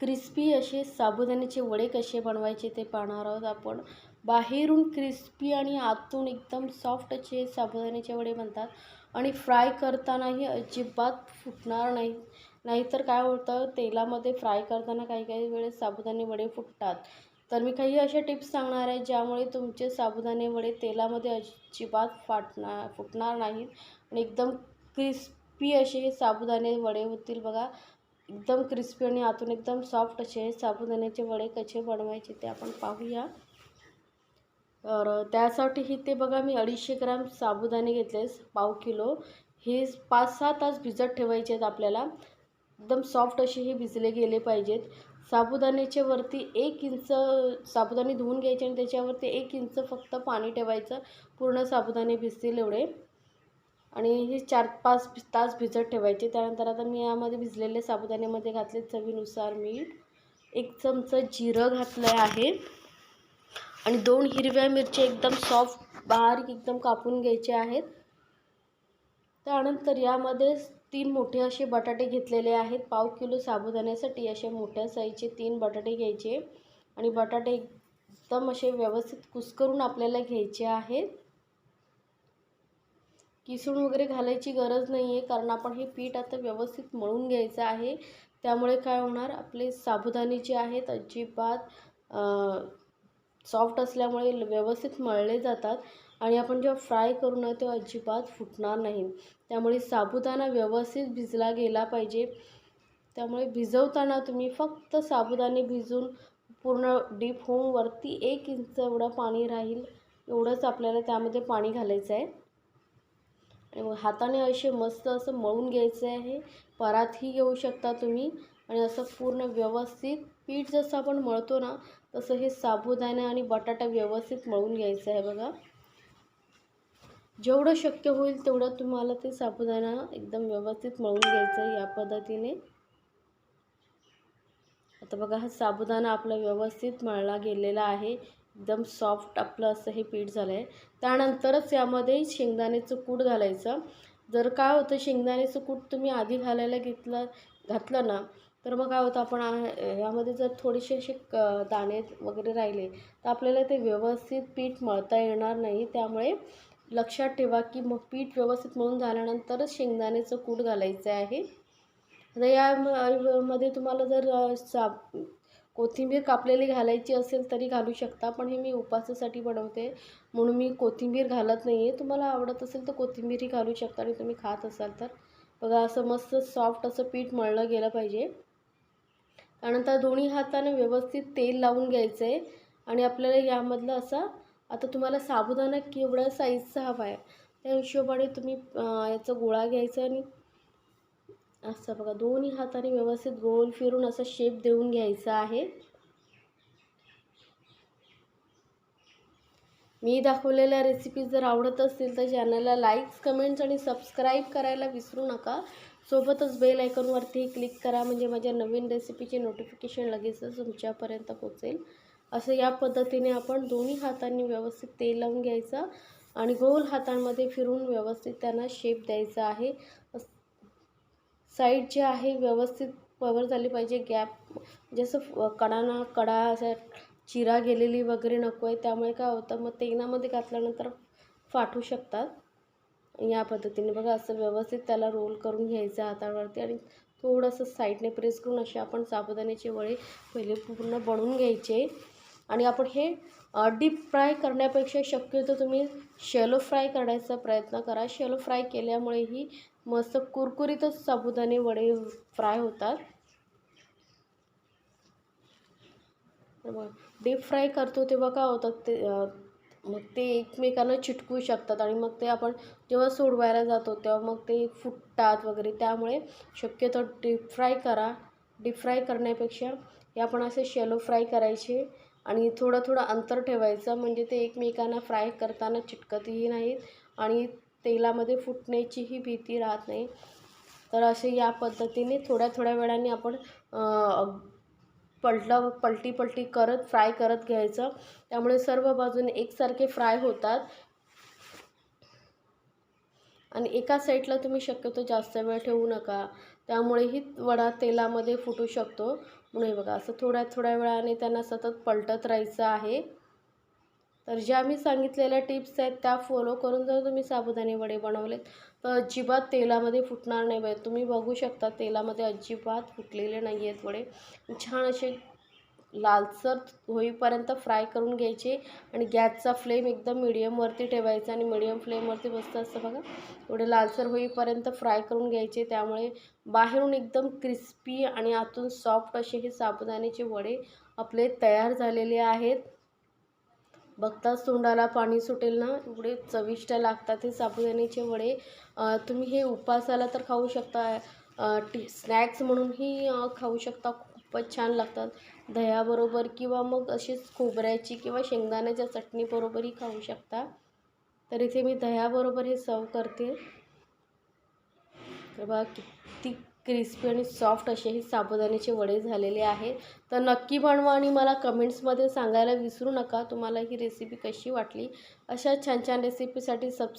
Crispy असे साबुदाण्याचे वडे कसे बनवायचे ते पाहणार आहोत आपण. बाहेरून क्रिस्पी आणि आतून एकदम सॉफ्ट असे साबुदाण्याचे वडे बनतात आणि फ्राय करतानाही अजिबात फुटणार नाही. नाहीतर काय होतं तेलामध्ये फ्राय करताना काही काही वेळेस साबुदाणे वडे फुटतात. तर मी काही अशा टिप्स सांगणार आहे ज्यामुळे तुमचे साबुदाणे वडे तेलामध्ये अजिबात फाटणार फुटणार नाहीत. आणि एकदम क्रिस्पी असे हे साबुदाणे वडे होतील बघा. एकदम क्रिस्पी आणि आतून एकदम सॉफ्ट असे साबुदाण्याचे वडे कसे बनवायचे ते आपण पाहूया. तर त्यासाठी ही ते बघा मी अडीचशे ग्राम साबुदाणे घेतले पाव किलो. हे पाच सहा तास भिजत ठेवायचे आहेत आपल्याला. एकदम सॉफ्ट असे हे भिजले गेले पाहिजेत. साबुदाण्याच्या वरती एक इंच साबुदाणे धुवून घ्यायचे आणि त्याच्यावरती एक इंच फक्त पाणी ठेवायचं. पूर्ण साबुदाणे भिजतील एवढे. आणि हे चार पाच तास भिजत ठेवायचे. त्यानंतर आता मी यामध्ये भिजलेले साबुदाण्यामध्ये घातले चवीनुसार मीठ. एक चमचा जिरं घातलं आहे. आणि दोन हिरव्या मिरच्या एकदम सॉफ्ट बारीक एकदम कापून घ्यायचे आहेत. त्यानंतर यामध्ये तीन मोठे असे बटाटे घेतलेले आहेत. पाव किलो साबुदाण्यासाठी असे मोठ्या साईजचे तीन बटाटे घ्यायचे. आणि बटाटे एकदम असे व्यवस्थित कुस्करून आपल्याला घ्यायचे आहेत. किसून वगैरे घालायची गरज नाही आहे कारण आपण हे पीठ आता व्यवस्थित मळून घ्यायचं आहे. त्यामुळे काय होणार आपले साबुदाणे जे आहेत अजिबात सॉफ्ट असल्यामुळे व्यवस्थित मळले जातात आणि आपण जेव्हा फ्राय करू ना तेव्हा अजिबात फुटणार नाही. त्यामुळे साबुदाणा व्यवस्थित भिजला गेला पाहिजे. त्यामुळे भिजवताना तुम्ही फक्त साबुदाणे भिजून पूर्ण डीप होऊन वरती एक इंच एवढं पाणी राहील एवढंच आपल्याला त्यामध्ये पाणी घालायचं आहे आणि मग हाताने असे मस्त असं मळून घ्यायचं आहे. परातही घेऊ शकता तुम्ही. आणि असं पूर्ण व्यवस्थित पीठ जसं आपण मळतो ना तसं हे साबुदाणा आणि बटाटा व्यवस्थित मळून घ्यायचं आहे बघा. जेवढं शक्य होईल तेवढं तुम्हाला ते साबुदाणा एकदम व्यवस्थित मळून घ्यायचं आहे या पद्धतीने. आता बघा हा साबुदाणा आपला व्यवस्थित मळला गेलेला आहे. एकदम सॉफ्ट आपलं असं हे पीठ झालं आहे त्यानंतरच यामध्ये शेंगदाण्याचं कूट घालायचं. जर काय होतं शेंगदाण्याचं कूट तुम्ही आधी घालायला घेतलं घातलं ना तर मग काय होतं आपण यामध्ये जर थोडेसे असे क दाणे वगैरे राहिले तर आपल्याला ते व्यवस्थित पीठ मळता येणार नाही. त्यामुळे लक्षात ठेवा की मग पीठ व्यवस्थित मळून झाल्यानंतरच शेंगदाण्याचं कूट घालायचं आहे. आता यामध्ये तुम्हाला जर सा कोथिंबीर कापलेली घालायची असेल तरी घालू शकता पण हे मी उपासासाठी बनवते. म्हणून मी कोथिंबीर घालत नाही आहे तुम्हाला आवडत असेल तर कोथिंबीरही घालू शकता आणि तुम्ही खात असाल तर. बघा असं मस्त सॉफ्ट असं पीठ मळलं गेलं पाहिजे. त्यानंतर दोन्ही हाताने व्यवस्थित तेल लावून घ्यायचं आहे आणि आपल्याला यामधलं असा आता तुम्हाला साबुदाणा केवढ्या साईजचा हवा आहे त्या हिशोबाने तुम्ही याचा गोळा घ्यायचा आणि असं बघा दोन्ही हाताने व्यवस्थित गोल फिरून असा शेप देऊन घ्यायचा आहे. मी दाखवलेल्या रेसिपी जर आवडत असतील तर चॅनलला लाईक्स कमेंट्स आणि सबस्क्राईब करायला विसरू नका. सोबतच बेल आयकॉनवरती क्लिक करा म्हणजे माझ्या नवीन रेसिपीचे नोटिफिकेशन लगेचच तुमच्यापर्यंत पोचेल असं या पद्धतीने आपण दोन्ही हातांनी व्यवस्थित तेल लावून घ्यायचं आणि गोल हातांमध्ये फिरून व्यवस्थित त्यांना शेप द्यायचा आहे. साईड जे आहे व्यवस्थित कवर झाली पाहिजे गॅप जसं कडाना कडा असं चिरा गेलेली वगैरे नको आहे त्यामुळे काय होतं मग तेलामध्ये घातल्यानंतर फाटू शकतात. या पद्धतीने बघा असं व्यवस्थित त्याला रोल करून घ्यायचं हातावरती आणि थोडंसं साईडने प्रेस करून असे आपण साबुदाण्याचे वळे पहिले पूर्ण बनवून घ्यायचे. आणि आपण हे डीप फ्राय करण्यापेक्षा शक्यतो तुम्ही शेलो फ्राय करण्याचा प्रयत्न करा. शेलो फ्राय केल्यामुळेही मस्त कुरकुरीतच साबुदाणे वडे फ्राय होतात. डीप फ्राय करतो तेव्हा काय होतात ते मग ते एकमेकांना चिटकू शकतात आणि मग ते आपण जेव्हा सोडवायला जातो तेव्हा मग ते फुटतात वगैरे. त्यामुळे शक्यतो डीप फ्राय करा. डीप फ्राय करण्यापेक्षा हे आपण असे शेलो फ्राय करायचे आणि थोडं थोडं अंतर ठेवायचं. म्हणजे ते एकमेकांना फ्राय करताना चिटकतही नाहीत आणि तेलामध्ये फुटण्याचीही भीती राहत नाही. तर असे या पद्धतीने थोड्या थोड्या वेळाने आपण पलट पलटी पलटी करत फ्राय करत घ्यायचं. त्यामुळे सर्व बाजूने एकसारखे फ्राय होतात. आणि एका साईडला तुम्ही शक्यतो जास्त वेळ ठेवू नका. त्यामुळेही वडा तेलामध्ये फुटू शकतो. म्हणून बघा असं थोड्या थोड्या वेळाने त्यांना सतत पलटत राहायचं आहे. तर ज्या मी सांगितलेल्या टिप्स आहेत त्या फॉलो करून जर तुम्ही साबुदाणे वडे बनवलेत तर अजिबात तेलामध्ये फुटणार नाही बाई. तुम्ही बघू शकता तेलामध्ये अजिबात फुटलेले नाही आहेत वडे. छान असे लालसर होईपर्यंत फ्राय करून घ्यायचे आणि गॅसचा फ्लेम एकदम मिडियमवरती ठेवायचा आणि मिडियम फ्लेमवरती बसतं असतं बघा. एवढे लालसर होईपर्यंत फ्राय करून घ्यायचे. त्यामुळे बाहेरून एकदम क्रिस्पी आणि आतून सॉफ्ट असे हे साबुदाण्याचे वडे आपले तयार झालेले आहेत. बघताच तोंडाला पाणी सुटेल ना? एवढे चविष्ट लागतात हे साबुदाण्याचे वडे. तुम्ही हे उपासाला तर खाऊ शकता. टी स्नॅक्स म्हणूनही खाऊ शकता. खूपच छान लागतात. दह्याबरोबर किंवा मग अशीच खोबऱ्याची किंवा शेंगदाण्याच्या चटणीबरोबरही खाऊ शकता. तर इथे मी दह्याबरोबर हे सर्व करते. तर बघा किती क्रिस्पी आणि सॉफ्ट असे हे साबुदाण्याचे वडे झालेले आहेत. तर नक्की बनवा आणि मला कमेंट्समध्ये सांगायला विसरू नका. तुम्हाला ही रेसिपी कशी वाटली? अशा छान छान रेसिपीसाठी सबस्क्राईब